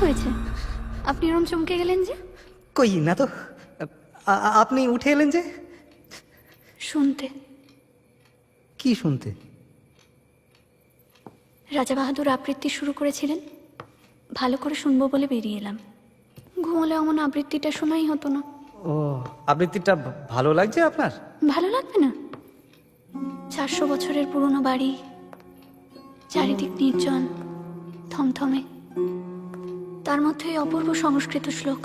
হয়েছে? আপনি ওরম চমকে গেলেন যে? কই না তো। আ- আপনি উঠে এলেন যে? শুনতে। কি শুনতে? রাজা বাহাদুর আবৃত্তি শুরু করেছিলেন। ভালো করে শুনব বলে বেরিয়ে এলাম। ঘুমলে এমন আবৃত্তিটা শোনাই হতো না। ও আবৃত্তিটা ভা- ভালো লাগছে আপনার? ভালো লাগবে না? চারশো বছরের পুরনো বাড়ি চারিদিক নির্জন থমথমে। তার মধ্যে এই অপূর্ব সংস্কৃত শ্লোক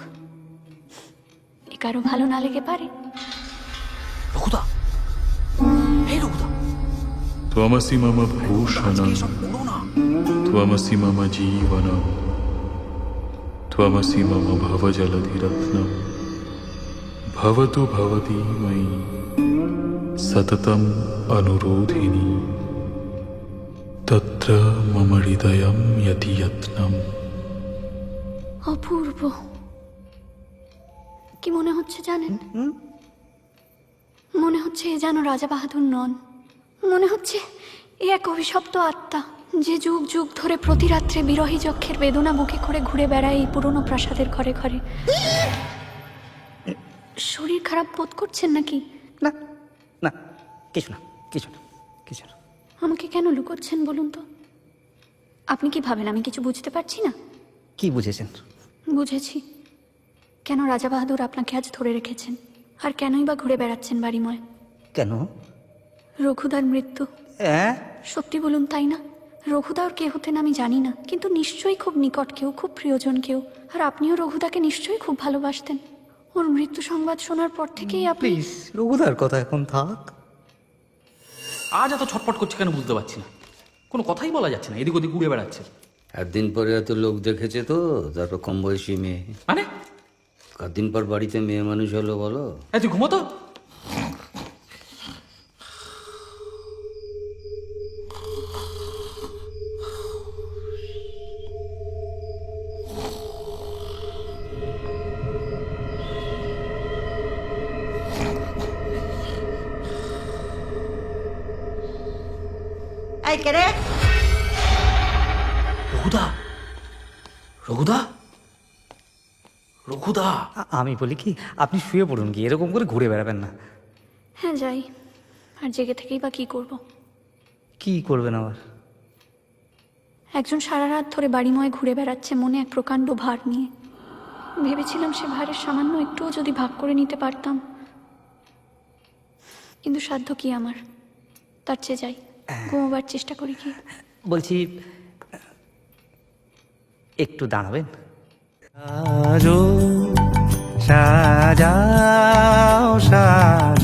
এ কারো ভালো না লেগে পারে রঘুদা এই রঘুদা त्वमसि मम भूषणम् এসব বলো না त्वमसि मम जीवनम् त्वमसि मम भवजलधिरत्नम् भवतु भवती मयि सततम् अनुरोधिनी तत्र मम हृदयं यति यत्नम् অপূর্ব। কি মনে হচ্ছে জানেন? মনে হচ্ছে এ যেন রাজা বাহাদুর নন। মনে হচ্ছে এ এক অভিশপ্ত আত্মা যে যুগ যুগ ধরে প্রতি রাত্রে বিরহী যক্ষের বেদনা বুকে করে ঘুরে বেড়ায় এই পুরনো প্রাসাদের ঘরে ঘরে। শরীর খারাপ বোধ করছেন নাকি? না না কিছু না কিছু না কিছু না। আমাকে কেন লুকোচ্ছেন বলুন তো? আপনি কি ভাবেন আমি কিছু বুঝতে পারছি না? কি বুঝেছেন? বুঝেছি। কেন রাজা বাহাদুর আপনাকে আজ ধরে রেখেছেন? আর কেনই বা ঘুরে বেড়াচ্ছেন বাড়িময়? কেন? রঘুদার মৃত্যু। হ্যাঁ? সত্যি বলুন তাই না? রঘুদার কে হতেন আমি জানি না কিন্তু নিশ্চয়ই খুব নিকট কেউ খুব প্রিয়জন কেউ। আর আপনিও রঘুদাকে নিশ্চয়ই খুব ভালোবাসতেন। ওর মৃত্যু সংবাদ শোনার পর থেকেই আপনি প্লিজ রঘুদার কথা এখন থাক। আজ এত ছটপট করছে কেন বুঝতে পারছি না? কোনো কথাই বলা যাচ্ছে না এদিক ওদিক ঘুরে বেড়াচ্ছে। একদিন পরে এত লোক দেখেছে তো তারপর কম বয়সী মেয়ে। মানে? কদিন পর বাড়িতে মেয়ে মানুষ হলো বলো। এই তুই ঘুমো তো রে? রঘুদা? রঘুদা? রঘুদা? আমি বলি কি আপনি শুয়ে পড়ুন কি এরকম করে ঘুরে বেড়াবেন না। হ্যাঁ যাই। আর জেগে থেকেই বা কি করব। কি করবেন আবার? একজন সারা রাত ধরে বাড়িময় ঘুরে বেড়াচ্ছে মনে এক প্রকাণ্ড ভার নিয়ে। ভেবেছিলাম সে ভারের সামান্য একটুও যদি ভাগ করে নিতে পারতাম। কিন্তু সাধ্য কি আমার? তার চেয়ে যাই। ঘুমোবার চেষ্টা করি কি? বলছি একটু দাঁড়াবেন। সাজা সাজো।